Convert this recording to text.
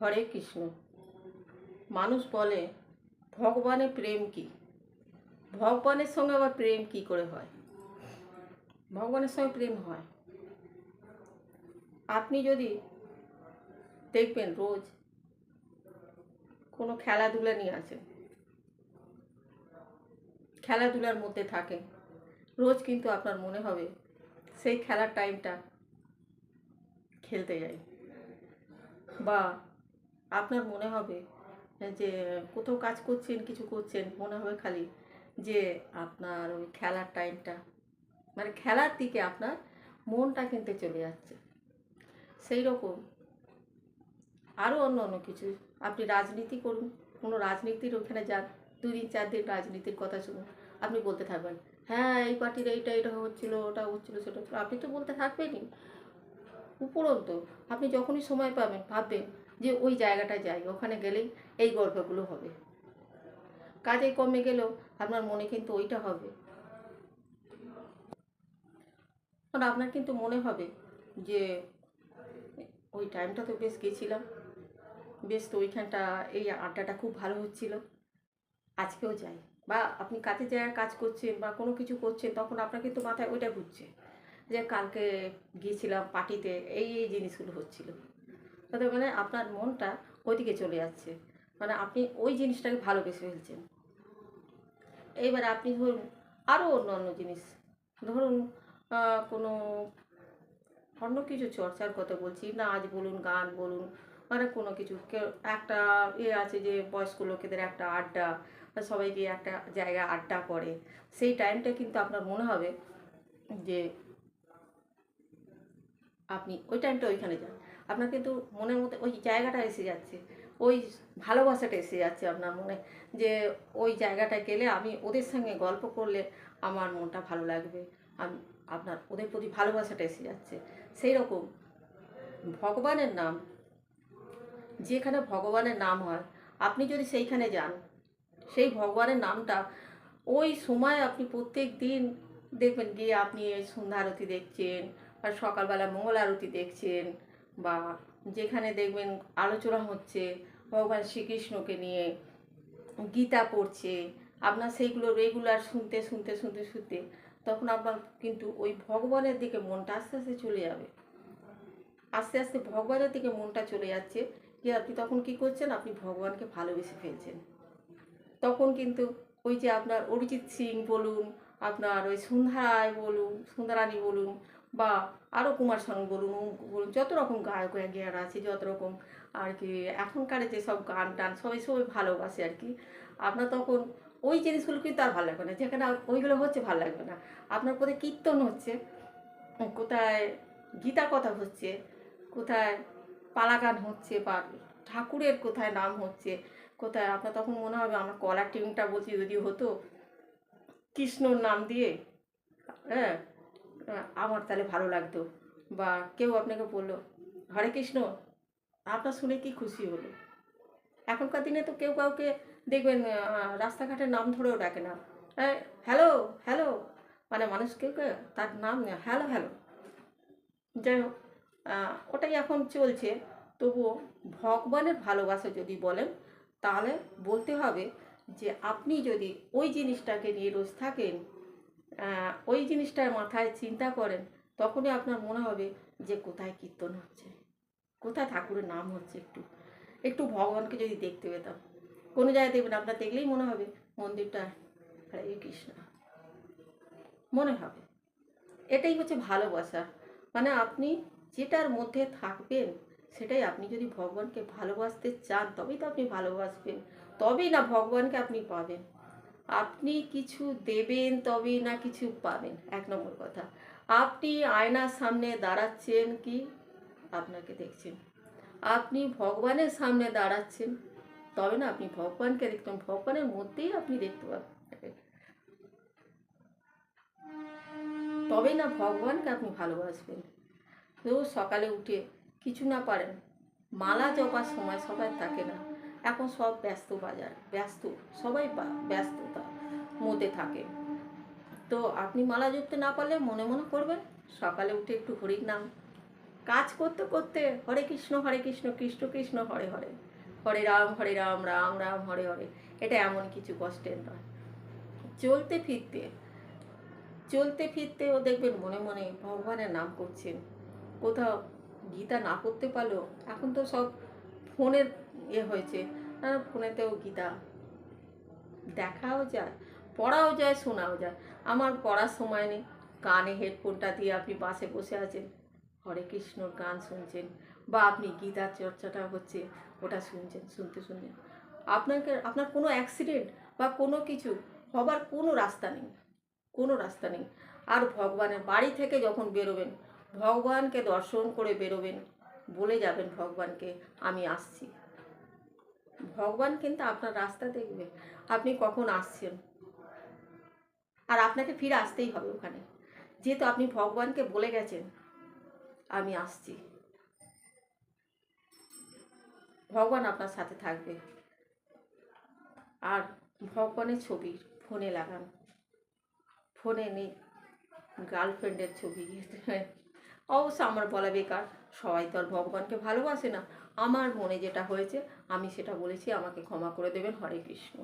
হরে কৃষ্ণ। মানুষ বলে ভগবানের প্রেম কি? ভগবানের সঙ্গে আবার প্রেম কি করে হয়? ভগবানের সঙ্গে প্রেম হয়। আপনি যদি দেখবেন রোজ কোনো খেলাধুলা নিয়ে আছেন খেলাধুলার মধ্যে থাকেন, রোজ কিন্তু আপনার মনে হবে সেই খেলার টাইমটা খেলতে যাই। বা আপনার মনে হবে যে কোথাও কাজ করছেন, কিছু করছেন, মনে হবে খালি যে আপনার ওই খেলার টাইমটা মানে খেলার দিকে আপনার মনটা কিন্তু চলে যাচ্ছে। সেই রকম আরও অন্য অন্য কিছু। আপনি রাজনীতি করুন, কোনো রাজনীতির ওখানে যান দুদিন চার দিন রাজনীতির কথা শুনুন, আপনি বলতে থাকবেন হ্যাঁ এই পার্টির এইটা এটা হচ্ছিল, ওটা হচ্ছিল, সেটা আপনি তো বলতে থাকবেনই। উপরন্তু। আপনি যখনই সময় পাবেন, ভাববেন যে ওই জায়গাটা যাই, ওখানে গেলেই এই গল্পগুলো হবে। কাজে কমে গেলেও আপনার মনে কিন্তু ওইটা হবে। আপনার কিন্তু মনে হবে যে ওই টাইমটা তো বেশ গেছিলাম। বেশ তো ওইখানটা এই আড্ডাটা খুব ভালো হচ্ছিল। আজকেও যাই। বা আপনি কাজের জায়গায় কাজ করছেন বা কোনো কিছু করছেন, তখন আপনার কিন্তু মাথায় ওইটা ঘুরছে। যে কালকে গিয়েছিলাম পার্টিতে, এই এই জিনিসগুলো হচ্ছিল। তাতে মানে আপনার মনটা ওইদিকে চলে যাচ্ছে। মানে আপনি ওই জিনিসটাকে ভালোবেসে ফেলছেন। এইবার আপনি ধরুন আরও অন্য অন্য জিনিস। ধরুন কোনো অন্য কিছু চর্চার কথা বলছি, নাচ বলুন, গান বলুন মানে কোনো কিছু। একটা এ আছে যে বয়স্ক লোকেদের একটা আড্ডা সবাই গিয়ে একটা জায়গায় আড্ডা করে। সেই টাইমটা কিন্তু আপনার মনে হবে যে আপনি ওই টাইমটা ওইখানে যান। আপনার কিন্তু মনের মধ্যে ওই জায়গাটা এসে যাচ্ছে। ওই ভালোবাসাটা এসে যাচ্ছে আপনার মনে। যে ওই জায়গাটা গেলে আমি ওদের সঙ্গে গল্প করলে আমার মনটা ভালো লাগবে। আমি, আপনার ওদের প্রতি ভালোবাসাটা এসে যাচ্ছে। সেই রকম ভগবানের নাম, যেখানে ভগবানের নাম হয়, আপনি যদি সেইখানে যান, সেই ভগবানের নামটা ওই সময় আপনি প্রত্যেক দিন দেখবেন গিয়ে আপনি সন্ধ্যা আরতি দেখছেন বা সকালবেলা মঙ্গল আরতি দেখছেন বা যেখানে দেখবেন আলোচনা হচ্ছে, ভগবান শ্রীকৃষ্ণকে নিয়ে গীতা পড়ছে, আপনার সেইগুলো রেগুলার শুনতে শুনতে শুনতে শুনতে তখন আপনার কিন্তু ওই ভগবানের দিকে মনটা আস্তে আস্তে চলে যাবে। আস্তে আস্তে ভগবানের দিকে মনটা চলে যাচ্ছে যে আপনি তখন কি করছেন? আপনি ভগবানকে ভালোবেসে ফেলছেন। তখন কিন্তু ওই যে আপনার অরিজিৎ সিং বলুন, আপনার ওই সন্ধ্যা রায় বলুন সন্ধ্যারানী বলুন বা আরও কুমার শানু বলুন বলুন, যত রকম গায়ক গায়িকারা আছে, যত রকম আর কি এখনকার যেসব গান টান, সবাই সবাই ভালোবাসে আর কি। আপনার তখন ওই জিনিসগুলো কিন্তু আর ভালো লাগবে না, যেখানে ওইগুলো হচ্ছে ভালো লাগবে না। আপনার কোথায় কীর্তন হচ্ছে, কোথায় গীতা কথা হচ্ছে, কোথায় পালা গান হচ্ছে বা ঠাকুরের কোথায় নাম হচ্ছে, কোথায় আপনার তখন মনে হবে আমার কলার টিউনটা বলছি যদি হতো, কৃষ্ণর নাম দিয়ে হ্যাঁ আমার তাহলে ভালো লাগতো। বা কেউ আপনাকে বলল, হরে কৃষ্ণ, আপনার শুনে কি খুশি হলো? এখনকার দিনে তো কেউ কাউকে দেখবেন রাস্তাঘাটের নাম ধরেও ডাকে না। Hello hello. মানে মানুষ কেউ তার নাম হ্যালো হ্যালো। যাই হোক ওটাই এখন চলছে। তবুও ভগবানের ভালোবাসা যদি বলেন, তাহলে বলতে হবে যে, আপনি যদি ওই জিনিসটাকে নিয়ে রোজ থাকেন ওই জিনিসটার মাথায় চিন্তা করেন, তখনই আপনার মনে হবে যে কোথায় কীর্তন হচ্ছে। কোথায় ঠাকুরের নাম হচ্ছে একটু। একটু ভগবানকে যদি দেখতে পেতাম। কোনো জায়গায় দেখবেন আপনার দেখলেই মনে হবে মন্দিরটা হরে কৃষ্ণ। মনে হবে। এটাই হচ্ছে ভালোবাসা। মানে আপনি যেটার মধ্যে থাকবেন, সেটাই আপনি যদি ভগবানকে ভালোবাসতে চান, তবেই তো আপনি ভালোবাসবেন। তবেই না ভগবানকে আপনি পাবেন। আপনি কিছু দেবেন তবেই না কিছু পাবেন। এক নম্বর কথা। আপনি আয়নার সামনে দাঁড়াচ্ছেন কি? আপনাকে দেখছেন। আপনি ভগবানের সামনে দাঁড়াচ্ছেন, তবে না আপনি ভগবানকে দেখতেন ভগবানের মধ্যেই আপনি দেখতে পাবেন। তবে না ভগবানকে আপনি ভালোবাসবেন। রোজ সকালে উঠে কিছু না পারেন। মালা জপার সময় সবাই থাকে এখন সব ব্যস্ত বাজার, ব্যস্ত, সবাই ব্যস্ততা মধ্যে থাকে। তো আপনি মালা জপতে না পারলে মনে মনে করবেন, সকালে উঠে একটু হরির নাম। কাজ করতে করতে হরে কৃষ্ণ হরে কৃষ্ণ কৃষ্ণ কৃষ্ণ, হরে হরে। হরে রাম হরে রাম রাম রাম, হরে হরে। এটা এমন কিছু কষ্টের নয়। চলতে ফিরতে, চলতে ফিরতেও দেখবেন মনে মনে ভগবানের নাম করছেন। কোথাও গীতা না করতে পারলেও এখন তো সব ফোনের ইয়ে হয়েছে। ফোনেতেও গীতা। দেখাও যায়, পড়াও যায়, শোনাও যায়। আমার পড়ার সময় নেই। কানে হেডফোনটা দিয়ে আপনি বাসে বসে আছেন। হরে কৃষ্ণর গান শুনছেন বা আপনি গীতার চর্চাটা হচ্ছে, ওটা শুনছেন, শুনতে শুনছেন। আপনাকে, আপনার কোনো অ্যাক্সিডেন্ট বা কোনো কিছু হবার কোনো রাস্তা নেই। কোনো রাস্তা নেই। আর ভগবানের বাড়ি থেকে যখন বেরোবেন, ভগবানকে দর্শন করে বেরোবেন, বলে যাবেন ভগবানকে, আমি আসছি। ভগবান কিন্তু আপনার রাস্তা দেখবে। আপনি কখন আসছেন? আর আপনাকে ফিরে আসতেই হবে ওখানে। যেহেতু আপনি ভগবানকে বলে গেছেন, আমি আসছি। ভগবান আপনার সাথে থাকবে। আর ভগবানের ছবি ফোনে লাগান। ফোনে নেই, গার্লফ্রেন্ডের ছবি। অবশ্য আমার বলা বেকার। সবাই তো আর ভগবানকে ভালোবাসে না। আমার মনে যেটা হয়েছে, আমি সেটা বলেছি, আমাকে ক্ষমা করে দেবেন। হরে কৃষ্ণ।